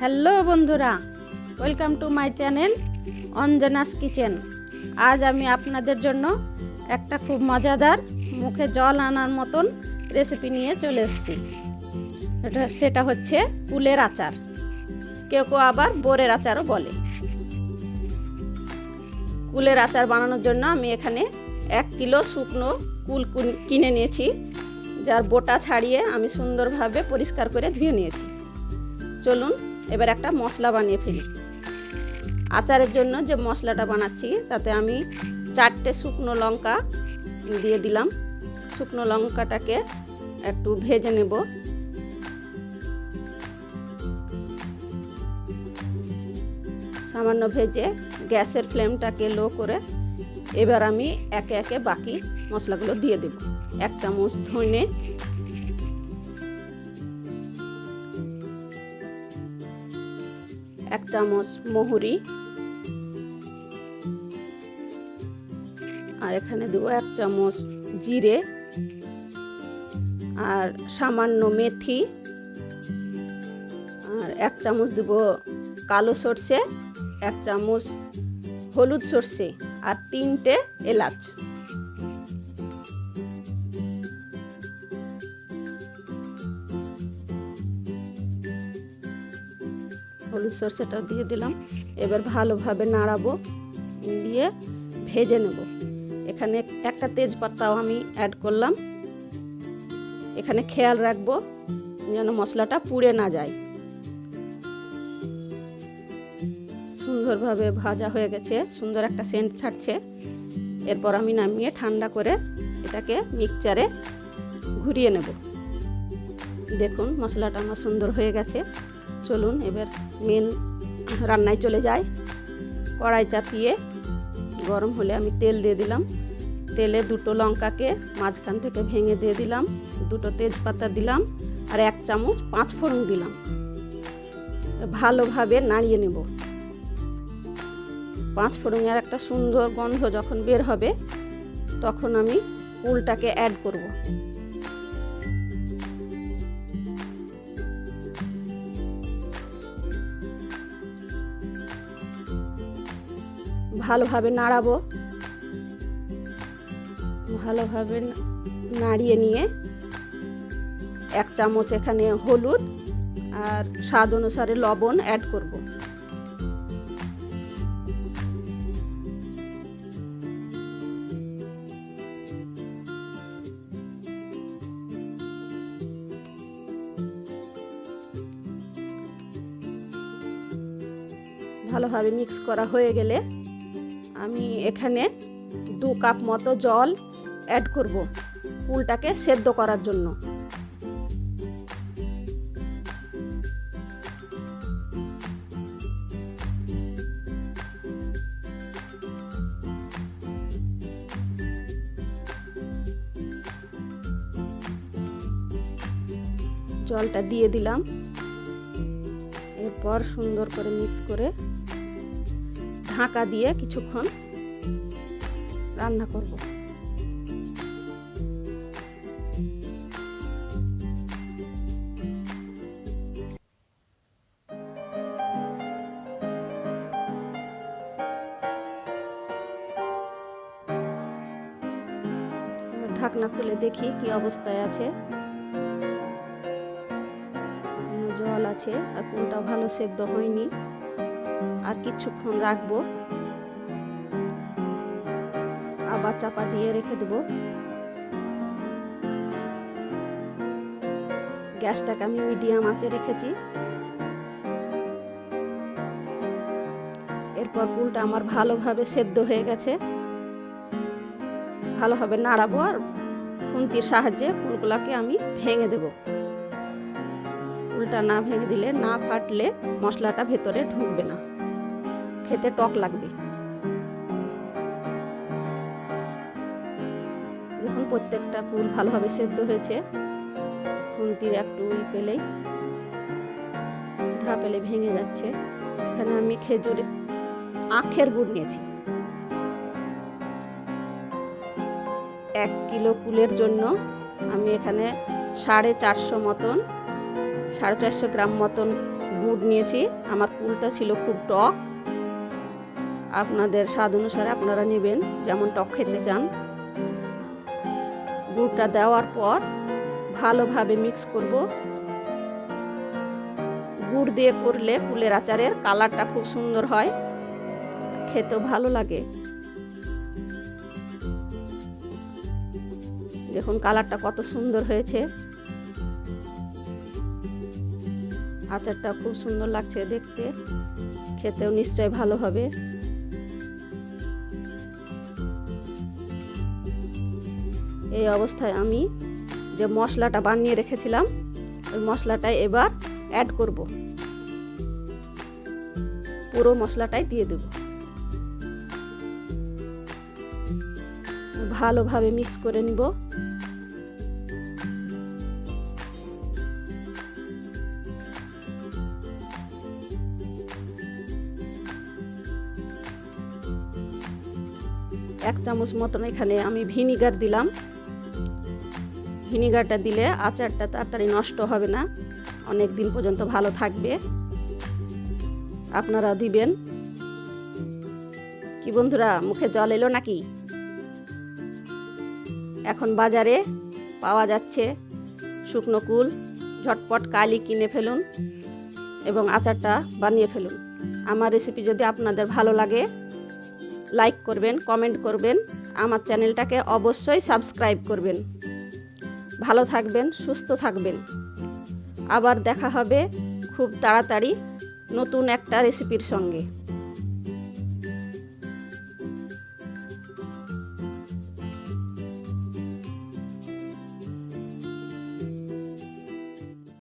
Hello বন্ধুরা, welcome to my channel Anjana's Kitchen. আজ আমি আপনাদের জন্য একটা খুব মজাদার মুখে জল আনার মতন রেসিপি নিয়ে চলে এসেছি। সেটা হচ্ছে কুলের আচার। কেউ কেউ আবার বোরের আচারও বলে। কুলের আচার বানানোর জন্য আমি এখানে এক কিলো শুকনো কুল কিনে নিয়েছি, যার বোটা ছাড়িয়ে আমি সুন্দরভাবে পরিষ্কার করে ধুয়ে নিয়েছি। চলুন এবার একটা মশলা বানিয়ে ফেলি। আচারের জন্য যে মশলাটা বানাচ্ছি, তাতে আমি চারটে শুকনো লঙ্কা দিয়ে দিলাম। শুকনো লঙ্কাটাকে একটু ভেজে নেব। সামান্য ভেজে গ্যাসের ফ্লেমটাকে লো করে এবার আমি একে একে বাকি মশলাগুলো দিয়ে দেব। এক চামচ ধনে এক চামচ মহুরি। আর এখানে দেবো এক চামচ জিরে। আর সামান্য মেথি। আর এক চামচ দেব কালো সর্ষে, এক চামচ হলুদ সর্ষে আর তিনটে এলাচ। হলুদ সর্ষেটা দিয়ে দিলাম। এবার ভালোভাবে নাড়াবো, দিয়ে ভেজে নেব। এখানে একটা তেজপাতাও আমি অ্যাড করলাম। এখানে খেয়াল রাখব যেন মশলাটা পুড়ে না যায়। সুন্দরভাবে ভাজা হয়ে গেছে, সুন্দর একটা সেন্ট ছাড়ছে। এরপর আমি নামিয়ে ঠান্ডা করে এটাকে মিক্সচারে ঘুরিয়ে নেব। দেখুন মশলাটা আমার সুন্দর হয়ে গেছে। চলুন, এবার মেন রান্নায় চলে যাই। কড়াই চাপিয়ে গরম হলে আমি তেল দিয়ে দিলাম। তেলে দুটো লঙ্কাকে মাঝখান থেকে ভেঙে দিয়ে দিলাম, দুটো তেজপাতা দিলাম আর এক চামচ পাঁচ ফোড়ন দিলাম। ভালোভাবে নাড়িয়ে নেব। পাঁচ ফোড়নের একটা সুন্দর গন্ধ যখন বের হবে, তখন আমি উলটাকে অ্যাড করব। ভালোভাবে নাড়াবো। ভালোভাবে নাড়িয়ে নিয়ে এক চামচ এখানে হলুদ আর স্বাদ অনুসারে লবণ অ্যাড করব। ভালোভাবে মিক্স করা হয়ে গেলে আমি এখানে দু কাপ মতো জল অ্যাড করব কুলটাকে সেদ্ধ করার জন্য। জলটা দিয়ে দিলাম। এরপর সুন্দর করে মিক্স করে ঢাকা দিয়ে কিছুক্ষণ রান্না করব। ঢাকনা খুলে দেখি কি অবস্থায় আছে। জল আছে আর কোনটা ভালো সেদ্ধ হয়নি। আর কিছুক্ষণ রাখব। আবার চাপা দিয়ে রেখে দেব। গ্যাসটাকে আমি মিডিয়াম আঁচে রেখেছি। এরপর কুলটা আমার ভালোভাবে সেদ্ধ হয়ে গেছে। ভালোভাবে নাড়াবো আর খুন্তির সাহায্যে কুলগুলাকে আমি ভেঙে দেব। কুলটা না ভেঙে দিলে না ফাটলে মশলাটা ভেতরে ঢুকবে না। খেতে টক লাগবে। দেখুন, প্রত্যেকটা কুল ভালোভাবে সেদ্ধ হয়েছে। খুন্তির একটু পেলেই ঘা পেলে ভেঙে যাচ্ছে। এখানে আমি খেজুরে আখের গুড় নিয়েছি। এক কিলো কুলের জন্য আমি এখানে সাড়ে চারশো মতন, সাড়ে চারশো গ্রাম মতন গুড় নিয়েছি। আমার কুলটা ছিল খুব টক। আপনাদের স্বাদ অনুসারে আপনারা নেবেন, যেমন টক খেতে চান। গুড়টা দেওয়ার পর ভালোভাবে মিক্স করব। গুড় দিয়ে করলে কুলের আচারের কালারটা খুব সুন্দর হয়। খেতেও ভালো লাগে। দেখুন কালারটা কত সুন্দর হয়েছে। আচারটা খুব সুন্দর লাগছে দেখতে। খেতেও নিশ্চয় ভালো হবে। এই অবস্থায় আমি যে মশলাটা বানিয়ে রেখেছিলাম, ওই মশলাটাই এবার অ্যাড করব। পুরো মশলাটাই দিয়ে দেব। ভালোভাবে মিক্স করে নিব। এক চামচ মতন এখানে আমি ভিনিগার দিলাম। ভিনিগারটা দিলে আচারটা তাড়াতাড়ি নষ্ট হবে না। অনেক দিন পর্যন্ত ভালো থাকবে। আপনারা দিবেন। কি বন্ধুরা, মুখে জল এলো নাকি? এখন বাজারে পাওয়া যাচ্ছে শুকনো কুল, ঝটপট কালি কিনে ফেলুন এবং আচারটা বানিয়ে ফেলুন। আমার রেসিপি যদি আপনাদের ভালো লাগে লাইক করবেন কমেন্ট করবেন। আমার চ্যানেলটাকে অবশ্যই সাবস্ক্রাইব করবেন। ভালো থাকবেন সুস্থ থাকবেন। আবার দেখা হবে খুব তাড়াতাড়ি নতুন একটা রেসিপির সঙ্গে।